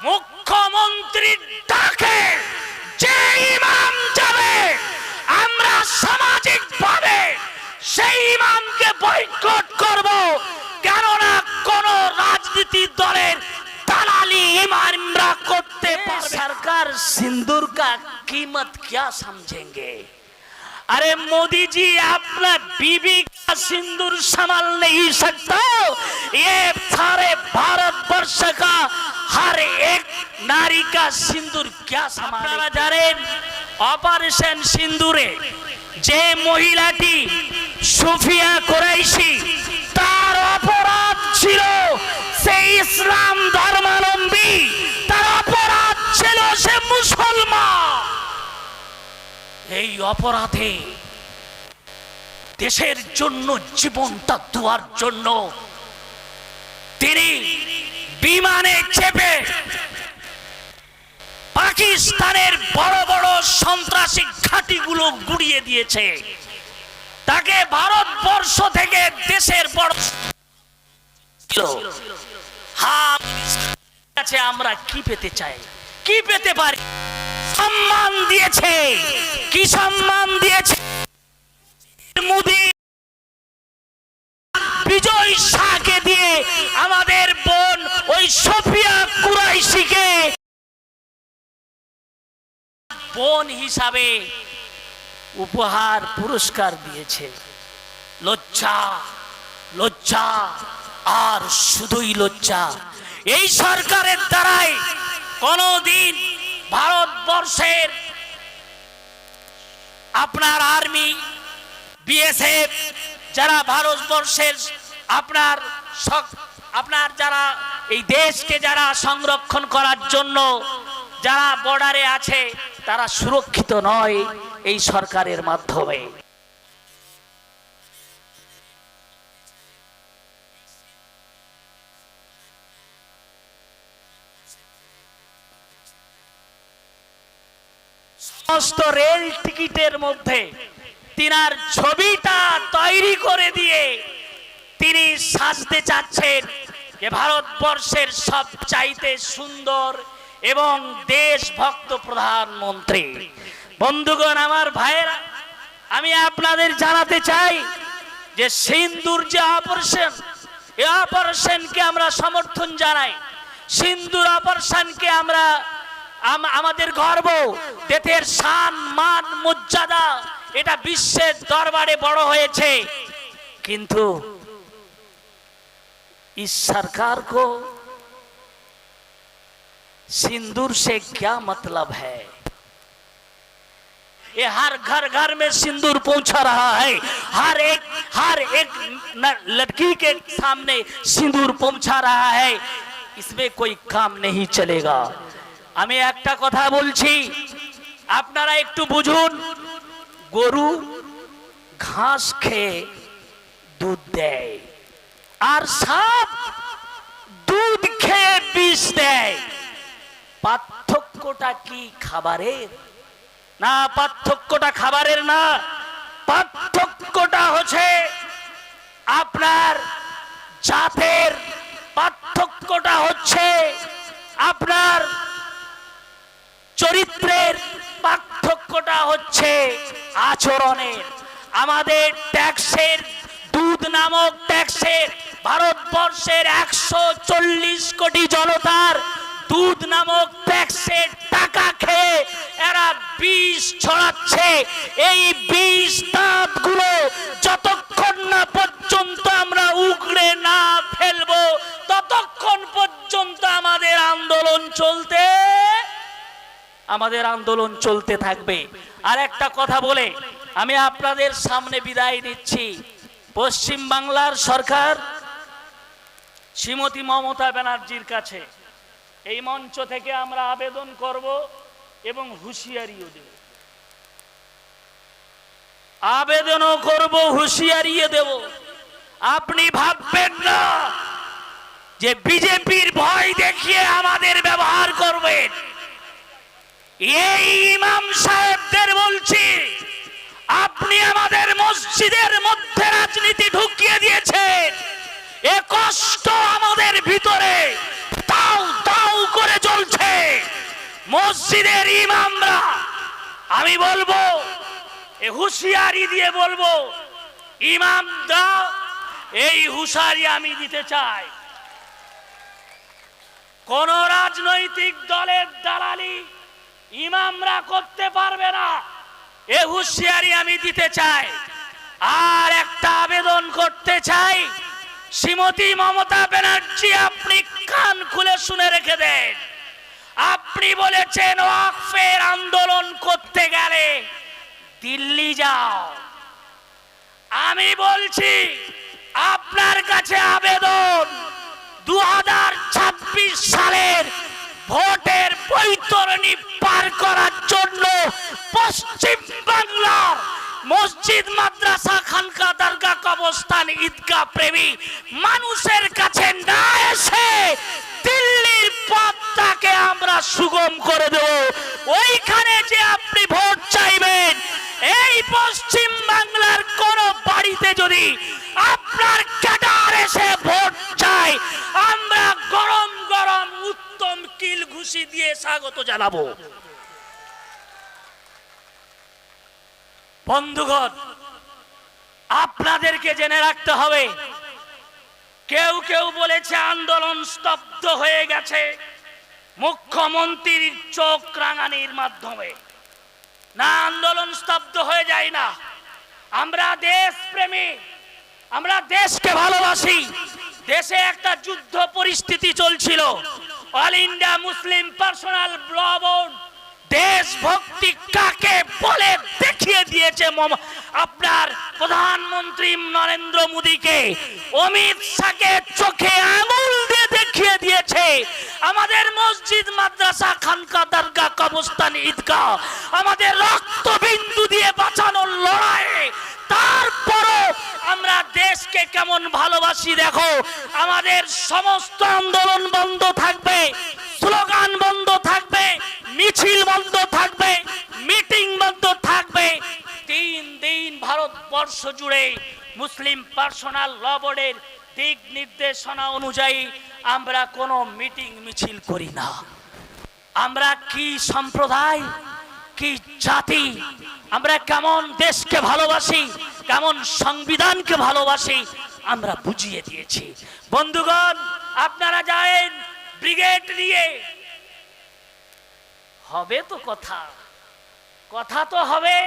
মুখ্যমন্ত্রীর ডাকে যে ইমাম যাবে আমরা সামাজিক ভাবে সেই ইমামকে বয়কট করব কেননা কোন রাজনীতি দলের দালালি ইমামরা করতে পারবে সরকার सिंदूर का कीमत क्या समझेंगे अरे मोदी जी अपना बीबी का सिंदूर संभाल नहीं सकता ये सारे भारत वर्ष का हर एक नारी का सिंदूर क्या আপনারা জানেন অপারেশন সিন্দুরে যে মহিলাটি সুফিয়া কোরাইশি তার অপরাধ ছিল সেই ইসলাম ধর্মাবলম্বী তার অপরাধ ছিল সে মুসলমান এই অপরাধে দেশের জন্য জীবনটা দেওয়ার জন্য তিনি বিমানে চেপে পাকিস্তানের বড় বড় সন্ত্রাসী ঘাঁটিগুলো গুড়িয়ে দিয়েছে। তাকে ভারতবর্ষ থেকে দেশের বড় কাছে আমরা কি পেতে চাই? কি পেতে পারি? সম্মান দিয়েছে। কি সম্মান দিয়েছে? বোন হিসাবে উপহার, পুরস্কার দিয়েছে। লজ্জা লজ্জা, আর শুধুই লজ্জা। এই সরকারের দ্বারাই কোনদিন ভারতবর্ষের আপনার আর্মি, বিএসএফ, যারা ভারতবর্ষের আপনার আপনার যারা এই দেশকে যারা সংরক্ষণ করার জন্য যারা বর্ডারে আছে তারা সুরক্ষিত নয় এই সরকারের মাধ্যমে। সমস্ত রেল টিকিটের মধ্যে তিনার ছবিটা তৈরি করে দিয়ে তিনি সাজতে চাচ্ছেন যে ভারতবর্ষের সব চাইতে সুন্দর এবং দেশভক্ত প্রধানমন্ত্রী। বন্ধুগণ, আমার ভাইয়েরা, আমি আপনাদের জানাতে চাই যে সিন্দুর যে অপারেশন, এ অপারেশনকে আমরা সমর্থন জানাই। সিন্দুর অপারেশনকে আমরা আমাদের গর্ব তেথের সান মান, মর্যাদা, এটা বিশ্বের দরবারে বড় হয়েছে। কিন্তু ইস সরকার কো सिंदूर से क्या मतलब है ये हर घर घर में सिंदूर पहुंचा रहा है हर एक हर एक न- लड़की के सामने सिंदूर पहुंचा रहा है इसमें कोई काम नहीं चलेगा আমি একটা কথা বলছি আপনারা একটু বুঝুন গরু ঘাস খেয়ে দুধ দেয় আর সাপ দুধ খেয়ে বিষ দেয় পার্থক্যটা কি খাবারের? না, পার্থক্যটা খাবারের না, পার্থক্যটা হচ্ছে আপনার জাতের পার্থক্যটা হচ্ছে আপনার চরিত্রের পার্থক্যটা হচ্ছে আচরণের। আমাদের ট্যাক্সের দুধ নামক ট্যাক্সের ভারতবর্ষের একশো চল্লিশ কোটি জনতার দুধ নামক ট্যাক্সের টাকা খেয়ে এরা বিষ ছড়াচ্ছে। এই বিষ দাঁতগুলো যতক্ষণ না পর্যন্ত আমরা উগড়ে না ফেলব, ততক্ষণ পর্যন্ত আমাদের আন্দোলন চলতে, আমাদের আন্দোলন চলতে থাকবে। আর একটা কথা বলে, আমি আপনাদের সামনে বিদায় নিচ্ছি। পশ্চিম বাংলার সরকার, শ্রীমতী মমতা ব্যানার্জির কাছে। এই মঞ্চ থেকে আমরা আবেদন করব এবং হুঁশিয়ারিও দেব। আবেদনও করব হুঁশিয়ারিয়ে দেব। আপনি ভাববেন না যে বিজেপির ভয় দেখিয়ে আমাদের ব্যবহার করবেন। এই ইমাম সাহেবদের বলছি, আপনি আমাদের মসজিদের মধ্যে রাজনীতি ঢুকিয়ে দিয়েছেন। এ কষ্ট মসজিদের ইমামরা। আমি বলব, এ হুঁশিয়ারি দিয়ে বলব ইমাম দাও এই হুঁশিয়ারি আমি দিতে চাই। কোন রাজনৈতিক দলের দালালি ইমামরা করতে পারবে না, এ হুঁশিয়ারি আমি দিতে চাই। আর একটা আবেদন করতে চাই, শ্রীমতী মমতা ব্যানার্জি আপনি কান খুলে শুনে রেখে দেন। আপনি বলেছেন ওয়াকফের আন্দোলন করতে গেলে দিল্লি যাও। আমি বলছি, আপনার কাছে আবেদন দু হাজার ছাব্বিশ সালের ভোটের বৈতরণী পার করার জন্য পশ্চিম বাংলার মসজিদ, মাদ্রাসা, খানকা দরগা কবরস্থান, ঈদগাহ প্রেমী মানুষের কাছে না এসে পথটাকে আমরা সুগম করে দেব। ওইখানে যে আপনি ভোট চাইবেন, এই পশ্চিম বাংলার কোন বাড়িতে যদি আপনার ক্যাডার এসে ভোট চাই আমরা গরম গরম উত্তম কিল ঘুষি দিয়ে স্বাগত জানাব। বন্ধুগণ, আপনাদেরকে জেনে রাখতে হবে কেউ কেউ বলেছে আন্দোলন স্তব্ধ হয়ে গেছে মুখ্যমন্ত্রীর চোখ রাঙানির মাধ্যমে। না, আন্দোলন স্তব্ধ হয়ে যায় না। আমরা দেশ প্রেমী আমরা দেশকে ভালোবাসি। দেশে একটা যুদ্ধ পরিস্থিতি চলছিল। All India Muslim personal law board দেশভক্তি কাকে বলে দেখিয়ে দিয়েছে আপনার প্রধানমন্ত্রী নরেন্দ্র মোদীকে অমিত শাহকে চোখে আঙুল দিয়ে দেখিয়ে দিয়েছে। আমাদের মসজিদ, মাদ্রাসা, খানকা, দরগা, কবরস্থান, ঈদগাহ, আমাদের রক্তবিন্দু দিয়ে বাঁচানোর লড়াইয়ে তারপরও আমরা দেশকে কেমন ভালোবাসি দেখো, আমাদের সমস্ত আন্দোলন বন্ধ থাকবে, স্লোগান বন্ধ থাকবে, মিছিল বন্ধ থাকবে, মিটিং বন্ধ তিন দিন ভারতবর্ষ জুড়ে মুসলিম পার্সোনাল ল বোর্ডের দিক নির্দেশনা অনুযায়ী আমরা কোনো মিটিং মিছিল করি না। আমরা কি সম্প্রদায়? কি জাতি? আমরা কেমন দেশকে ভালোবাসি? কেমন সংবিধানকে ভালোবাসি? আমরা বুঝিয়ে দিয়েছি। বন্ধুগণ, আপনারা যায়েন ব্রিগেড নিয়ে। হবে তো কথা। কথা তো হবে।